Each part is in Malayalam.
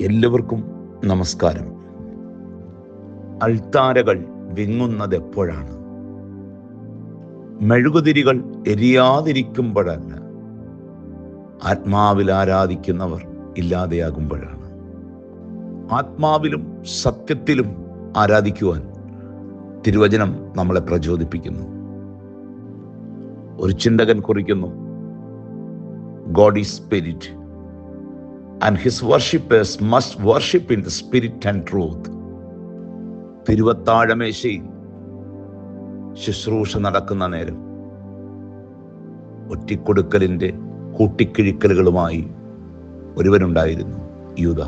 എല്ലാവർക്കും നമസ്കാരം. അൾത്താരകൾ വിങ്ങുന്നത് എപ്പോഴാണ് മെഴുകുതിരികൾ എരിയാതിരിക്കുമ്പോഴല്ല. ആത്മാവിൽ ആരാധിക്കുന്നവർ ഇല്ലാതെയാകുമ്പോഴാണ്. ആത്മാവിലും സത്യത്തിലും ആരാധിക്കുവാൻ തിരുവചനം നമ്മളെ പ്രചോദിപ്പിക്കുന്നു. ഒരു ചിന്തകൻ കുറിക്കുന്നു God is spirit and his worshippers must worship in the spirit and truth തിരുവത്താഴമേശയിൽ ശുശ്രൂഷ നടക്കുന്ന നേരം ഒറ്റിക്കൊടുക്കലിന്റെ കൂട്ടിക്കിഴിക്കലുകളുമായി ഒരുവനുണ്ടായിരുന്നു യൂത.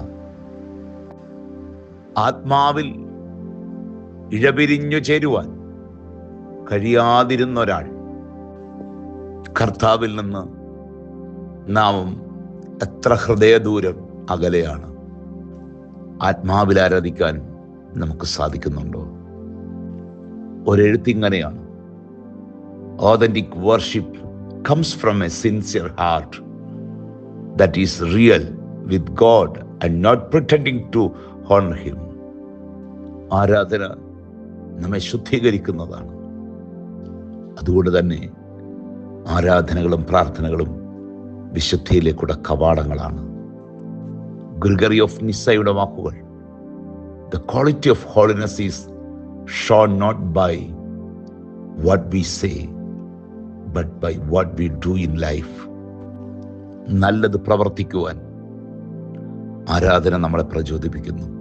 ആത്മാവിൽ ഇഴപിരിഞ്ഞു ചേരുവാൻ കഴിയാതിരുന്ന ഒരാൾ കർത്താവിൽ നിന്ന് നാം എത്ര ഹൃദയദൂരം അകലെയാണ്. ആത്മാവിൽ ആരാധിക്കാൻ നമുക്ക് സാധിക്കുന്നുണ്ടോ? ഒരെഴുത്തിങ്ങനെയാണ്. Authentic worship comes from a sincere heart that is real with God and not pretending to honour him ആരാധന നമ്മെ ശുദ്ധീകരിക്കുന്നതാണ്. അതുകൊണ്ട് തന്നെ ആരാധനകളും പ്രാർത്ഥനകളും വിശുദ്ധിയിലേക്കുള്ള കവാടങ്ങളാണ്. ഗ്രിഗറി ഓഫ് നിസ്സയുടെ വാക്കുകൾ. The quality of holiness is show not by what we say but by what we do in life നല്ലത് പ്രവർത്തിക്കുവാൻ ആരാധന നമ്മളെ പ്രചോദിപ്പിക്കുന്നു.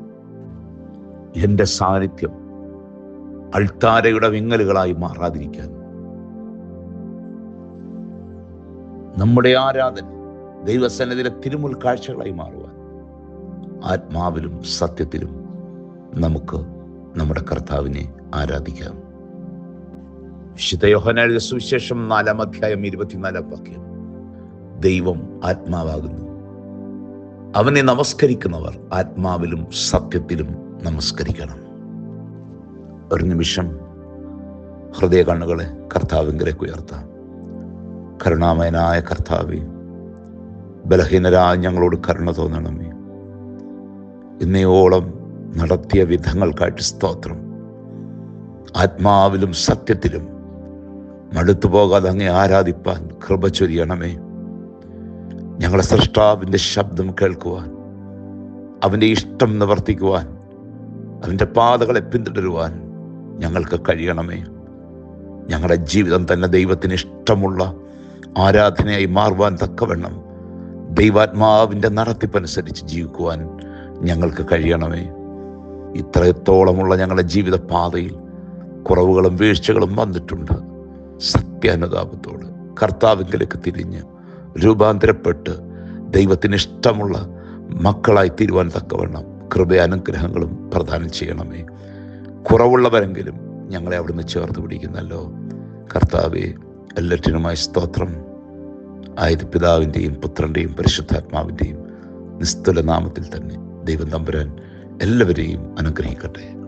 എന്റെ സാന്നിധ്യം അൾത്താരയുടെ വിങ്ങലുകളായി മാറാതിരിക്കാൻ നമ്മുടെ ആരാധന ദൈവസന്നിധിയിലെ തിരുമുൽ കാഴ്ചകളായി മാറുവാൻ ആത്മാവിലും സത്യത്തിലും നമുക്ക് നമ്മുടെ കർത്താവിനെ ആരാധിക്കാം. വിശുദ്ധ യോഹനായ സുവിശേഷം നാലാം അധ്യായം ഇരുപത്തിനാലാം വാക്യം. ദൈവം ആത്മാവാകുന്നു. അവനെ നമസ്കരിക്കുന്നവർ ആത്മാവിലും സത്യത്തിലും നമസ്കരിക്കണം. ഒരു നിമിഷം ഹൃദയ കണ്ണുകളെ കർത്താവിങ്കിലേക്ക് ഉയർത്താം. കരുണാമയനായ കർത്താവെ ബലഹീനരായ ഞങ്ങളോട് കരുണ തോന്നണമേ. ഇന്നയോളം നടത്തിയ വിധങ്ങൾക്കായിട്ട് സ്തോത്രം. ആത്മാവിലും സത്യത്തിലും മടുത്തു പോകാതെ അങ്ങേ ആരാധിപ്പാൻ കൃപ ചൊരിയണമേ. ഞങ്ങളെ സൃഷ്ടാവിന്റെ ശബ്ദം കേൾക്കുവാൻ അവന്റെ ഇഷ്ടം നിവർത്തിക്കുവാൻ അവന്റെ പാതകളെ പിന്തുടരുവാൻ ഞങ്ങൾക്ക് കഴിയണമേ. ഞങ്ങളുടെ ജീവിതം തന്നെ ദൈവത്തിന് ഇഷ്ടമുള്ള ആരാധനയായി മാറുവാൻ തക്കവണ്ണം ദൈവാത്മാവിന്റെ നടത്തിപ്പനുസരിച്ച് ജീവിക്കുവാൻ ഞങ്ങൾക്ക് കഴിയണമേ. ഇത്രത്തോളമുള്ള ഞങ്ങളുടെ ജീവിത പാതയിൽ കുറവുകളും വീഴ്ചകളും വന്നിട്ടുണ്ട്. സത്യാനുതാപത്തോട് കർത്താവിങ്കിലേക്ക് തിരിഞ്ഞ് രൂപാന്തരപ്പെട്ട് ദൈവത്തിന് ഇഷ്ടമുള്ള മക്കളായി തീരുവാൻ തക്കവണ്ണം കൃപയാനുഗ്രഹങ്ങളും പ്രദാനം ചെയ്യണമേ. കുറവുള്ളവരെങ്കിലും ഞങ്ങളെ അവിടുന്ന് ചേർത്ത് പിടിക്കുന്നല്ലോ. കർത്താവെ എല്ലാറ്റിനുമായി സ്തോത്രം. ആയത് പിതാവിന്റെയും പുത്രന്റെയും പരിശുദ്ധാത്മാവിന്റെയും നിസ്തുല നാമത്തിൽ തന്നെ ദൈവം തമ്പുരാൻ എല്ലാവരെയും അനുഗ്രഹിക്കട്ടെ.